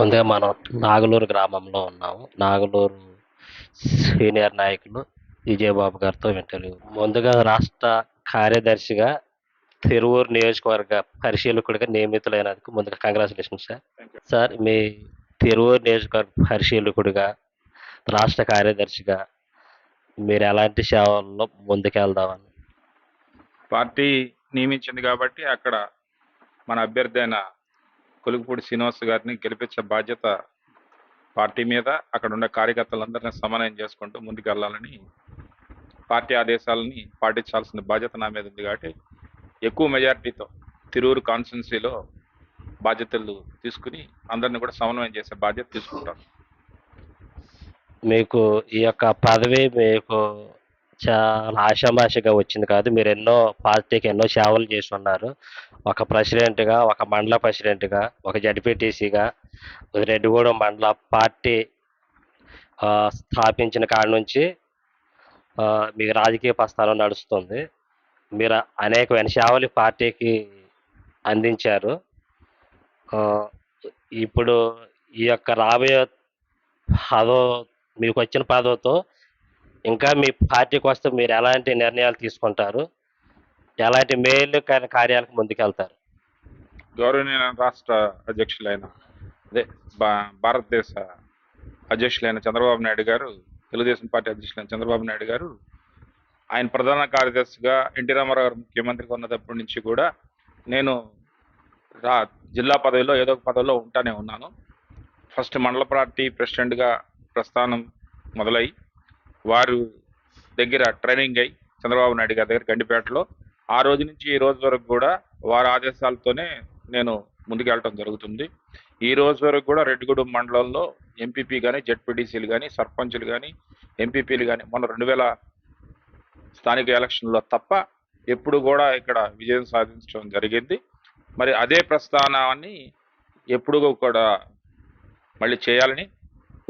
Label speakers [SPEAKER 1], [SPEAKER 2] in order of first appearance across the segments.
[SPEAKER 1] ముందుగా మనం నాగలూరు గ్రామంలో ఉన్నాము. నాగలూరు సీనియర్ నాయకులు విజయబాబు గారితో ఇంటర్వ్యూ. ముందుగా రాష్ట్ర కార్యదర్శిగా తిరువూరు నియోజకవర్గ పరిశీలకుడిగా నియమితులైనందుకు ముందుగా కంగ్రాచులేషన్ సార్ సార్ మీ తిరువూరు నియోజకవర్గ పరిశీలకుడిగా రాష్ట్ర కార్యదర్శిగా మీరు ఎలాంటి సేవల్లో ముందుకెళ్దామని?
[SPEAKER 2] పార్టీ నియమించింది కాబట్టి అక్కడ మన అభ్యర్థి అయిన కొలుగుపూడి శ్రీనివాస్ గారిని గెలిపించే బాధ్యత పార్టీ మీద అక్కడ ఉండే కార్యకర్తలందరినీ సమన్వయం చేసుకుంటూ ముందుకెళ్ళాలని పార్టీ ఆదేశాలని పాటించాల్సిన బాధ్యత నా మీద ఉంది కాబట్టి ఎక్కువ మెజారిటీతో తిరూరు కాన్స్టిట్యున్సీలో బాధ్యతలు తీసుకుని అందరిని కూడా సమన్వయం చేసే బాధ్యత తీసుకుంటాను.
[SPEAKER 1] మీకు ఈ యొక్క పదవి మీకు చాలా ఆషామాషిగా వచ్చింది కాదు. మీరు ఎన్నో పార్టీకి ఎన్నో సేవలు చేసి ఉన్నారు ఒక ప్రెసిడెంట్గా ఒక మండల ప్రెసిడెంట్గా ఒక జడ్పీటీసీగా రెడ్డిగూడెం మండల పార్టీ స్థాపించిన కాడ నుంచి మీకు రాజకీయ ప్రస్థానం నడుస్తుంది. మీరు అనేకమైన సేవలు పార్టీకి అందించారు. ఇప్పుడు ఈ యొక్క రాబోయే పదో మీకు వచ్చిన పదవతో ఇంకా మీ పార్టీకి వస్తే మీరు ఎలాంటి నిర్ణయాలు తీసుకుంటారు? ఎలాంటి మేలు కార్యాలకు ముందుకెళ్తారు?
[SPEAKER 2] గౌరవనీయ రాష్ట్ర అధ్యక్షులైన అదే భా- భారతదేశ అధ్యక్షులైన చంద్రబాబు నాయుడు గారు తెలుగుదేశం పార్టీ అధ్యక్షులైన చంద్రబాబు నాయుడు గారు ఆయన ప్రధాన కార్యదర్శిగా ఎన్టీ రామారావు గారు ముఖ్యమంత్రిగా ఉన్నప్పటి నుంచి కూడా నేను రా జిల్లా పదవిలో ఏదో ఒక పదవిలో ఉంటానే ఉన్నాను. ఫస్ట్ మండల పార్టీ ప్రెసిడెంట్గా ప్రస్థానం మొదలై వారు దగ్గర ట్రైనింగ్ అయి చంద్రబాబు నాయుడు గారి దగ్గర గండిపేటలో. ఆ రోజు నుంచి ఈ రోజు వరకు కూడా వారి ఆదేశాలతోనే నేను ముందుకెళ్ళటం జరుగుతుంది. ఈ రోజు వరకు కూడా రెడ్డిగూడెం మండలంలో ఎంపీపీ కానీ జెడ్పీటీసీలు కానీ సర్పంచులు కానీ ఎంపీపీలు కానీ మొన్న రెండు వేల స్థానిక ఎలక్షన్లో తప్ప ఎప్పుడు కూడా ఇక్కడ విజయం సాధించడం జరిగింది. మరి అదే ప్రస్థానాన్ని ఎప్పుడు కూడా మళ్ళీ చేయాలని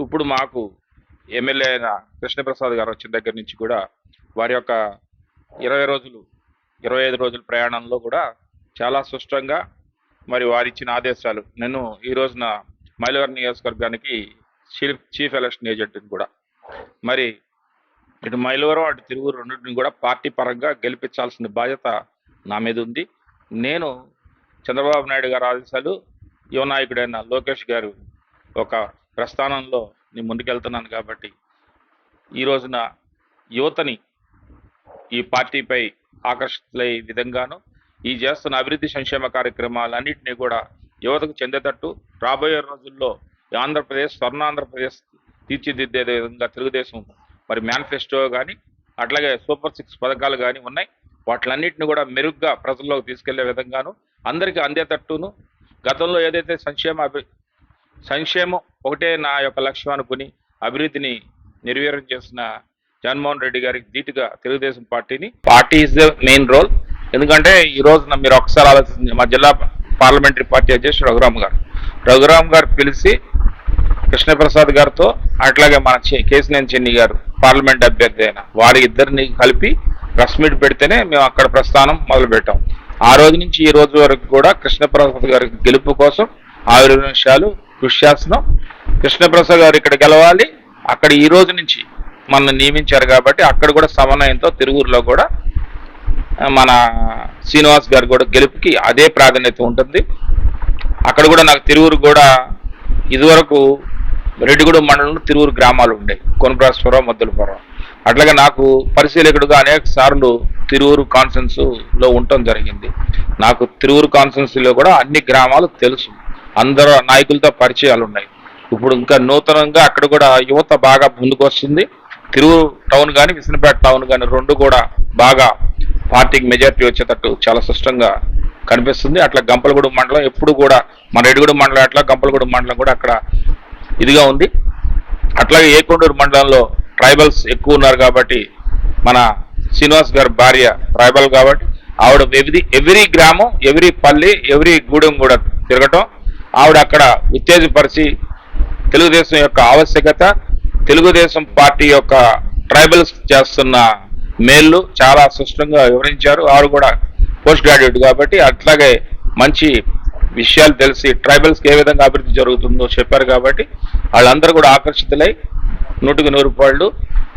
[SPEAKER 2] ఇప్పుడు మాకు ఎమ్మెల్యే అయిన కృష్ణప్రసాద్ గారు వచ్చిన దగ్గర నుంచి కూడా వారి యొక్క ఇరవై రోజులు ఇరవై ఐదు రోజుల ప్రయాణంలో కూడా చాలా స్పష్టంగా మరి వారిచ్చిన ఆదేశాలు. నేను ఈ రోజున మైలవరం నియోజకవర్గానికి చీఫ్ చీఫ్ ఎలక్షన్ ఏజెంట్ని కూడా. మరి ఇటు మైలవరం అటు తిరువురు రెండింటిని కూడా పార్టీ పరంగా గెలిపించాల్సిన బాధ్యత నా మీద ఉంది. నేను చంద్రబాబు నాయుడు గారి ఆదేశాలు యువ నాయకుడైన లోకేష్ గారు ఒక ప్రస్థానంలో నేను ముందుకెళ్తున్నాను కాబట్టి ఈ రోజున యువతని ఈ పార్టీపై ఆకర్షితులయ్యే విధంగాను ఈ చేస్తున్న అభివృద్ధి సంక్షేమ కార్యక్రమాలన్నింటినీ కూడా యువతకు చెందేటట్టు రాబోయే రోజుల్లో ఈ ఆంధ్రప్రదేశ్ స్వర్ణాంధ్రప్రదేశ్ తీర్చిదిద్దే విధంగా తెలుగుదేశం మరి మేనిఫెస్టో కానీ అట్లాగే సూపర్ సిక్స్ పథకాలు కానీ ఉన్నాయి. వాటిలన్నింటిని కూడా మెరుగ్గా ప్రజల్లోకి తీసుకెళ్ళే విధంగాను అందరికీ అందేటట్టును గతంలో ఏదైతే సంక్షేమ సంక్షేమం ఒకటే నా యొక్క లక్ష్యం అనుకుని అభివృద్ధిని నిర్వీర్యం చేసిన జగన్మోహన్ రెడ్డి గారికి ధీటుగా తెలుగుదేశం పార్టీని. Party is the main role ఎందుకంటే ఈ రోజున మీరు ఒకసారి ఆలోచించి మా జిల్లా పార్లమెంటరీ పార్టీ అధ్యక్షుడు రఘురామ్ గారు. రఘురామ్ గారు పిలిచి కృష్ణప్రసాద్ గారితో అట్లాగే మన కేసినేని చెన్ని గారు పార్లమెంట్ అభ్యర్థి అయిన వారి ఇద్దరిని కలిపి ప్రెస్ మీట్ పెడితేనే మేము అక్కడ ప్రస్థానం మొదలుపెట్టాం. ఆ రోజు నుంచి ఈ రోజు వరకు కూడా కృష్ణప్రసాద్ గారి గెలుపు కోసం ఆవిర్ నిమిషాలు కృషి చేస్తున్నాం. కృష్ణప్రసాద్ గారు ఇక్కడ గెలవాలి. అక్కడ ఈ రోజు నుంచి మనల్ని నియమించారు కాబట్టి అక్కడ కూడా సమన్వయంతో తిరువురులో కూడా మన శ్రీనివాస్ గారు కూడా గెలుపుకి అదే ప్రాధాన్యత ఉంటుంది. అక్కడ కూడా నాకు తిరువురు కూడా ఇదివరకు రెడ్డిగూడెం మండలంలో తిరువురు గ్రామాలు ఉండేవి కొనప్రాస్పురం మద్దులపురం. అట్లాగే నాకు పరిశీలకుడుగా అనేక సార్లు తిరువురు కాన్ఫరెన్స్లో ఉండటం జరిగింది. నాకు తిరువురు కాన్ఫరెన్స్లో కూడా అన్ని గ్రామాలు తెలుసు. అందరూ నాయకులతో పరిచయాలు ఉన్నాయి ఇప్పుడు ఇంకా నూతనంగా అక్కడ కూడా యువత బాగా ముందుకు వస్తుంది తిరువురు టౌన్ కానీ విసనపేట టౌన్ కానీ రెండు కూడా బాగా పార్టీకి మెజారిటీ వచ్చేటట్టు చాలా స్పష్టంగా కనిపిస్తుంది. అట్లా గంపలగూడెం మండలం ఎప్పుడు కూడా మన రెడ్డిగూడెం మండలం అట్లా గంపలగూడెం మండలం కూడా అక్కడ ఇదిగా ఉంది. అట్లాగే ఏకొండూరు మండలంలో ట్రైబల్స్ ఎక్కువ ఉన్నారు కాబట్టి మన శ్రీనివాస్ గారి భార్య ట్రైబల్ కాబట్టి ఆవిడ ఎవ్రీ ఎవ్రీ గ్రామం ఎవ్రీ పల్లి ఎవ్రీ గూడెం కూడా తిరగటం ఆవిడ అక్కడ ఉత్తేజపరిచి తెలుగుదేశం యొక్క ఆవశ్యకత తెలుగుదేశం పార్టీ యొక్క ట్రైబల్స్ చేస్తున్న మేళ్ళు చాలా స్పష్టంగా వివరించారు. ఆవిడ కూడా పోస్ట్ గ్రాడ్యుయేట్ కాబట్టి అట్లాగే మంచి విషయాలు తెలిసి ట్రైబల్స్కి ఏ విధంగా అభివృద్ధి జరుగుతుందో చెప్పారు కాబట్టి వాళ్ళందరూ కూడా ఆకర్షితులై నూటికి నూరు రూపాయలు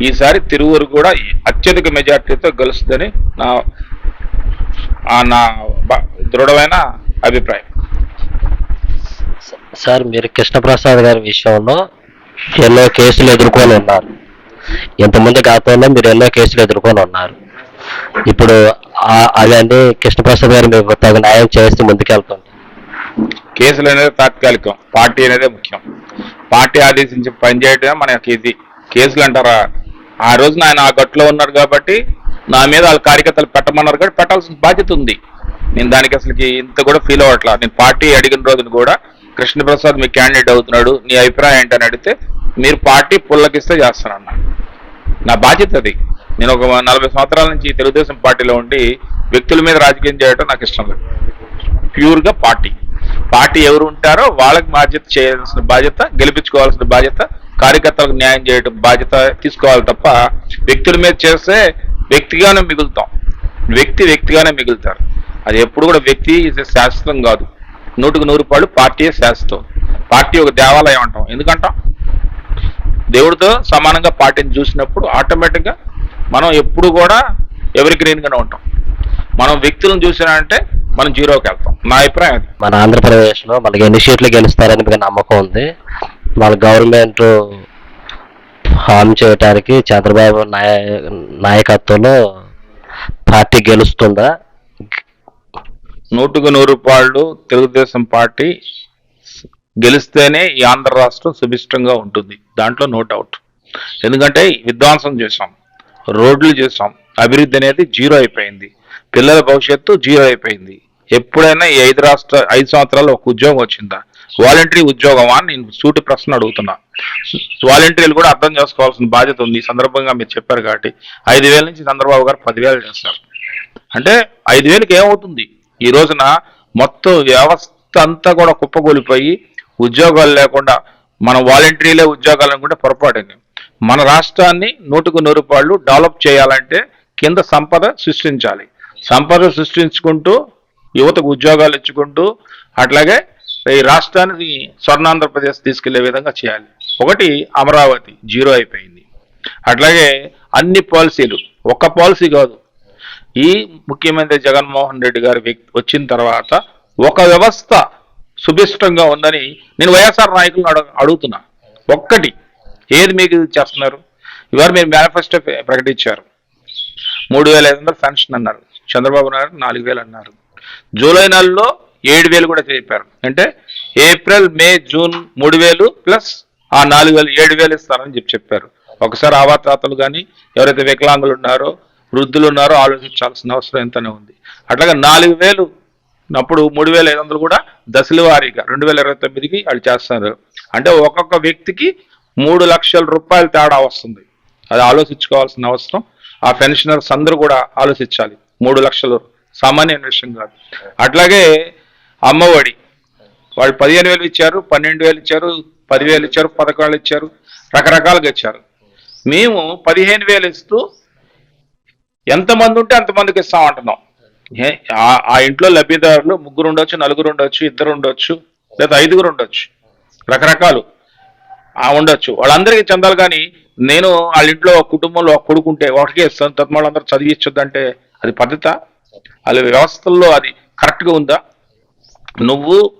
[SPEAKER 2] ఈసారి తిరువురు కూడా అత్యధిక మెజార్టీతో గెలుస్తుందని నా ఆ నా బ- దృఢమైన అభిప్రాయం.
[SPEAKER 1] సార్ మీరు కృష్ణప్రసాద్ గారి విషయంలో ఎన్నో కేసులు ఎదుర్కొని ఉన్నారు. ఇంతకుముందు గతంలో మీరు ఎన్నో కేసులు ఎదుర్కొని ఉన్నారు. ఇప్పుడు అవన్నీ కృష్ణప్రసాద్ గారు మీకు తగు న్యాయం చేస్తూ ముందుకెళ్తుంది.
[SPEAKER 2] కేసులు అనేది తాత్కాలికం. పార్టీ అనేది ముఖ్యం. పార్టీ ఆదేశించి పనిచేయడమే మనకి ఇది. కేసులు అంటారా? ఆ రోజున ఆయన ఆ గట్టులో ఉన్నారు కాబట్టి నా మీద వాళ్ళ కార్యకర్తలు పెట్టమన్నారు కాబట్టి పెట్టాల్సిన బాధ్యత ఉంది. నేను దానికి అసలుకి ఇంత కూడా ఫీల్ అవ్వట్లా. నేను పార్టీ అడిగిన రోజున కూడా కృష్ణప్రసాద్ మీ క్యాండిడేట్ అవుతున్నాడు నీ అభిప్రాయం ఏంటని అడిగితే మీరు పార్టీ పుల్లకిస్తే చేస్తానన్నా నా బాధ్యత అది. నేను ఒక నలభై సంవత్సరాల నుంచి తెలుగుదేశం పార్టీలో ఉండి వ్యక్తుల మీద రాజకీయం చేయడం నాకు ఇష్టం లేదు. ప్యూర్గా పార్టీ. పార్టీ ఎవరు ఉంటారో వాళ్ళకి బాధ్యత చేయాల్సిన బాధ్యత గెలిపించుకోవాల్సిన బాధ్యత కార్యకర్తలకు న్యాయం చేయడం బాధ్యత తీసుకోవాలి తప్ప వ్యక్తుల మీద చేస్తే వ్యక్తిగానే మిగులుతాం. వ్యక్తి వ్యక్తిగానే మిగులుతారు. అది ఎప్పుడు కూడా వ్యక్తి శాశ్వతం కాదు. నూటికి నూరు రూపాయలు పార్టీయే శాశ్వతం పార్టీ ఒక దేవాలయం అంటాం. ఎందుకంటాం? దేవుడితో సమానంగా పార్టీని చూసినప్పుడు ఆటోమేటిక్గా మనం ఎప్పుడు కూడా ఎవరి గ్రీన్గానే ఉంటాం. మనం వ్యక్తులను చూసినంటే మనం జీరోకి వెళ్తాం. నా అభిప్రాయం అది.
[SPEAKER 1] మన ఆంధ్రప్రదేశ్లో మనకి ఎన్ని సీట్లు గెలుస్తారని మీకు నమ్మకం ఉంది. మన గవర్నమెంట్ హామీ చేయడానికి చంద్రబాబు నాయ నాయకత్వంలో పార్టీ గెలుస్తుందా?
[SPEAKER 2] నూటుకు నూరు రూపాయలు తెలుగుదేశం పార్టీ గెలిస్తేనే ఈ ఆంధ్ర రాష్ట్రం సుభిష్టంగా ఉంటుంది. దాంట్లో నో డౌట్ ఎందుకంటే విధ్వంసం చేశాం. రోడ్లు చేశాం. అభివృద్ధి అనేది జీరో అయిపోయింది. పిల్లల భవిష్యత్తు జీరో అయిపోయింది. ఎప్పుడైనా ఈ ఐదు రాష్ట్ర ఐదు సంవత్సరాలు ఒక ఉద్యోగం వచ్చిందా? వాలంటరీ ఉద్యోగమా అని నేను సూటి ప్రశ్న అడుగుతున్నా. వాలంటీర్లు కూడా అర్థం చేసుకోవాల్సిన బాధ్యత ఉంది. ఈ సందర్భంగా మీరు చెప్పారు కాబట్టి. ఐదు వేల నుంచి చంద్రబాబు గారు పదివేలు చేస్తారు. అంటే ఐదు వేలకి ఏమవుతుంది? ఈ రోజున మొత్తం వ్యవస్థ అంతా కూడా కుప్పకూలిపోయి ఉద్యోగాలు లేకుండా మన వాలంటీర్లే ఉద్యోగాలు అనుకుంటే పొరపాటైంది. మన రాష్ట్రాన్ని నూటుకు నూరు డెవలప్ చేయాలంటే కింద సంపద సృష్టించాలి. సంపద సృష్టించుకుంటూ యువతకు ఉద్యోగాలు ఇచ్చుకుంటూ అట్లాగే ఈ రాష్ట్రాన్ని స్వర్ణాంధ్రప్రదేశ్ తీసుకెళ్ళే విధంగా చేయాలి. ఒకటి అమరావతి జీరో అయిపోయింది. అట్లాగే అన్ని పాలసీలు ఒక్క పాలసీ కాదు ఈ ముఖ్యమంత్రి జగన్మోహన్ రెడ్డి గారు వ్యక్తి వచ్చిన తర్వాత ఒక వ్యవస్థ సుభిష్టంగా ఉందని నేను వైఎస్ఆర్ నాయకులను అడుగు అడుగుతున్నా. ఒక్కటి ఏది మీకు చేస్తున్నారు? ఇవాళ మీరు మేనిఫెస్టో ప్రకటించారు. మూడు వేల ఐదు వందలు పెన్షన్ అన్నారు. చంద్రబాబు నాయుడు నాలుగు వేలు అన్నారు. జూలై నెలలో ఏడు వేలు కూడా చెప్పారు. అంటే ఏప్రిల్ మే జూన్ మూడు వేలు ప్లస్ ఆ నాలుగు వేలు ఏడు వేలు ఇస్తారని చెప్పి చెప్పారు. ఒకసారి ఆవాతాతలు కానీ ఎవరైతే వికలాంగులు ఉన్నారో వృద్ధులు ఉన్నారో ఆలోచించాల్సిన అవసరం ఎంతనే ఉంది. అట్లాగే నాలుగు వేలు అప్పుడు మూడు వేల ఐదు వందలు కూడా దశల వారీగా రెండు వేల ఇరవై తొమ్మిదికి వాళ్ళు చేస్తారు అంటే ఒక్కొక్క వ్యక్తికి మూడు లక్షల రూపాయలు తేడా వస్తుంది. అది ఆలోచించుకోవాల్సిన అవసరం. ఆ పెన్షనర్స్ అందరూ కూడా ఆలోచించాలి. మూడు లక్షలు సామాన్య విషయం కాదు. అట్లాగే అమ్మఒడి. వాళ్ళు పదిహేను వేలు ఇచ్చారు పన్నెండు వేలు ఇచ్చారు పదివేలు ఇచ్చారు పథకాలు ఇచ్చారు రకరకాలుగా ఇచ్చారు. మేము పదిహేను వేలు ఇస్తూ ఎంతమంది ఉంటే అంతమందికి ఇస్తాం అంటున్నాం. ఏ- ఆ- ఇంట్లో లబ్ధిదారులు ముగ్గురు ఉండొచ్చు నలుగురు ఉండొచ్చు ఇద్దరు ఉండొచ్చు లేదా ఐదుగురు ఉండొచ్చు. రకరకాలు. ఆ ఉండొచ్చు. వాళ్ళందరికీ చెందాలి కానీ నేను వాళ్ళ ఇంట్లో ఒక కుటుంబంలో ఒక కొడుకుంటే ఒకటికే ఇస్తాను. తప్ప వాళ్ళందరూ చదివించొద్దు అంటే అది పద్ధత? వాళ్ళ వ్యవస్థల్లో అది కరెక్ట్గా ఉందా? నువ్వు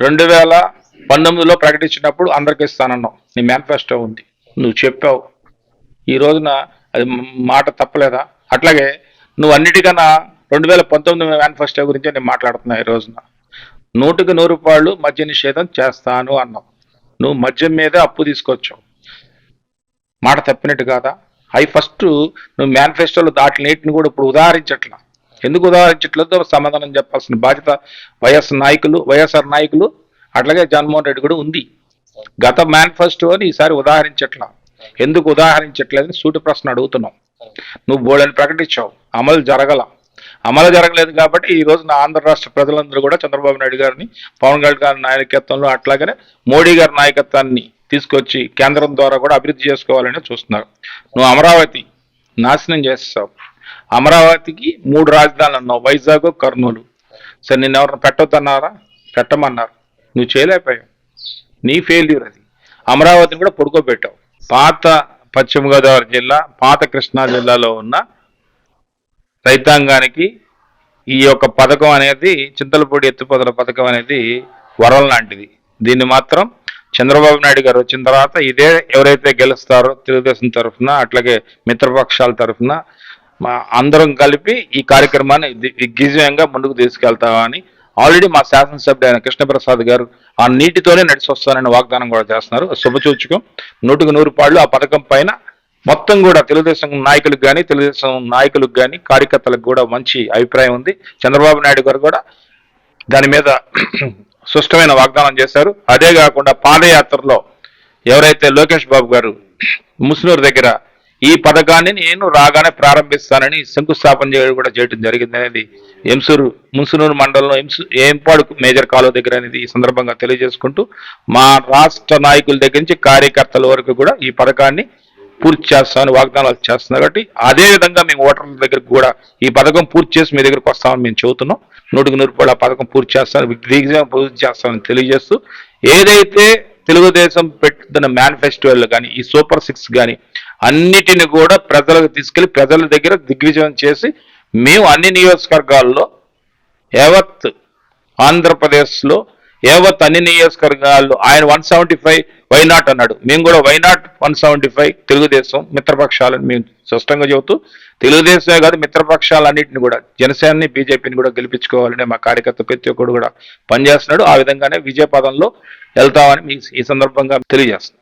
[SPEAKER 2] రెండు వేల పంతొమ్మిదిలో ప్రకటించినప్పుడు అందరికీ ఇస్తానన్నావు. నీ మేనిఫెస్టో ఉంది. నువ్వు చెప్పావు. ఈ రోజున అది మాట తప్పలేదా? అట్లాగే నువ్వు అన్నిటికన్నా రెండు వేల పంతొమ్మిది మేనిఫెస్టో గురించి నేను మాట్లాడుతున్నా ఈ రోజున. నూటికి నూరు రూపాయలు మద్య నిషేధం చేస్తాను అన్నావు. నువ్వు మద్యం మీదే అప్పు తీసుకొచ్చావు. మాట తప్పినట్టు కాదా? అవి ఫస్ట్ నువ్వు మేనిఫెస్టోలో దాటి నీటిని కూడా ఇప్పుడు ఉదాహరించట్లా. ఎందుకు ఉదాహరించట్లేదో? సమాధానం చెప్పాల్సిన బాధ్యత వైఎస్ నాయకులు వైఎస్ఆర్ నాయకులు అట్లాగే జగన్మోహన్ రెడ్డి కూడా ఉంది. గత మేనిఫెస్టోని ఈసారి ఉదాహరించట్లా. ఎందుకు ఉదాహరించట్లేదని సూటి ప్రశ్న అడుగుతున్నాం. నువ్వు బోళ్ళని ప్రకటించావు. అమలు జరగల. అమలు జరగలేదు కాబట్టి ఈ రోజు నా ఆంధ్ర రాష్ట్ర ప్రజలందరూ కూడా చంద్రబాబు నాయుడు గారిని పవన్ కళ్యాణ్ గారి నాయకత్వంలో అట్లాగనే మోడీ గారి నాయకత్వాన్ని తీసుకొచ్చి కేంద్రం ద్వారా కూడా అభివృద్ధి చేసుకోవాలని చూస్తున్నారు. నువ్వు అమరావతి నాశనం చేస్తావు. అమరావతికి మూడు రాజధానులు అన్నావు. వైజాగ్ కర్నూలు. సరే నిన్న ఎవరిని పెట్టొద్దన్నారా? పెట్టమన్నారు. నువ్వు చేయలేకపోయావు. నీ ఫెయిల్యూర్ అది. అమరావతిని కూడా పడుకోబెట్టావు. పాత పశ్చిమ గోదావరి జిల్లా పాత కృష్ణా జిల్లాలో ఉన్న రైతాంగానికి ఈ యొక్క పథకం అనేది చింతలపూడి ఎత్తుపోతల పథకం అనేది వరం లాంటిది. దీన్ని మాత్రం చంద్రబాబు నాయుడు గారు వచ్చిన తర్వాత ఇదే ఎవరైతే గెలుస్తారో తెలుగుదేశం తరఫున అట్లాగే మిత్రపక్షాల తరఫున మా అందరం కలిపి ఈ కార్యక్రమాన్ని ది- దిగ్విజయంగా ముందుకు తీసుకెళ్తామని ఆల్రెడీ మా శాసనసభ్యుడు ఆయన కృష్ణప్రసాద్ గారు ఆ నీటితోనే నడిచి వస్తానని వాగ్దానం కూడా చేస్తున్నారు. శుభసూచకం నూటికి నూరు పాళ్ళు ఆ పథకం పైన మొత్తం కూడా తెలుగుదేశం నాయకులకు కానీ తెలుగుదేశం నాయకులకు కానీ కార్యకర్తలకు కూడా మంచి అభిప్రాయం ఉంది. చంద్రబాబు నాయుడు గారు కూడా దాని మీద స్పష్టమైన వాగ్దానం చేశారు. అదే కాకుండా పాదయాత్రలో ఎవరైతే లోకేష్ బాబు గారు ముస్నూరు దగ్గర ఈ పథకాన్ని నేను రాగానే ప్రారంభిస్తానని శంకుస్థాపన చేయడం కూడా చేయడం జరిగింది అనేది ఎంసూరు ముసునూరు మండలంలో ఎంసు ఏంపాడు మేజర్ కాలువ దగ్గర అనేది ఈ సందర్భంగా తెలియజేసుకుంటూ మా రాష్ట్ర నాయకుల దగ్గర నుంచి కార్యకర్తల వరకు కూడా ఈ పథకాన్ని పూర్తి చేస్తామని వాగ్దానాలు చేస్తున్నారు కాబట్టి అదే విధంగా మేము ఓటర్ల దగ్గరకు కూడా ఈ పథకం పూర్తి చేసి మీ దగ్గరకు వస్తామని మేము చెబుతున్నాం. నూటికి నూరు రూపాయలు ఆ పథకం పూర్తి చేస్తామని దిగ్విజయం పూర్తి చేస్తామని తెలియజేస్తూ ఏదైతే తెలుగుదేశం పెట్టిన మేనిఫెస్టోలు కానీ ఈ సూపర్ సిక్స్ కానీ అన్నిటిని కూడా ప్రజలకు తీసుకెళ్ళి ప్రజల దగ్గర దిగ్విజయం చేసి మేము అన్ని నియోజకవర్గాల్లో యావత్ ఆంధ్రప్రదేశ్లో యావత్ అన్ని నియోజకవర్గాల్లో ఆయన వన్ సెవెంటీ ఫైవ్ వైనాట్ అన్నాడు. మేము కూడా why not one seventy five Telugu Desam మిత్రపక్షాలను మేము స్పష్టంగా చెబుతూ తెలుగుదేశమే కాదు మిత్రపక్షాలన్నింటిని కూడా జనసేనని బీజేపీని కూడా గెలిపించుకోవాలనే మా కార్యకర్త ప్రతి ఒక్కడు కూడా పనిచేస్తున్నాడు. ఆ విధంగానే విజయపదంలో వెళ్తామని మీ ఈ సందర్భంగా తెలియజేస్తున్నాం.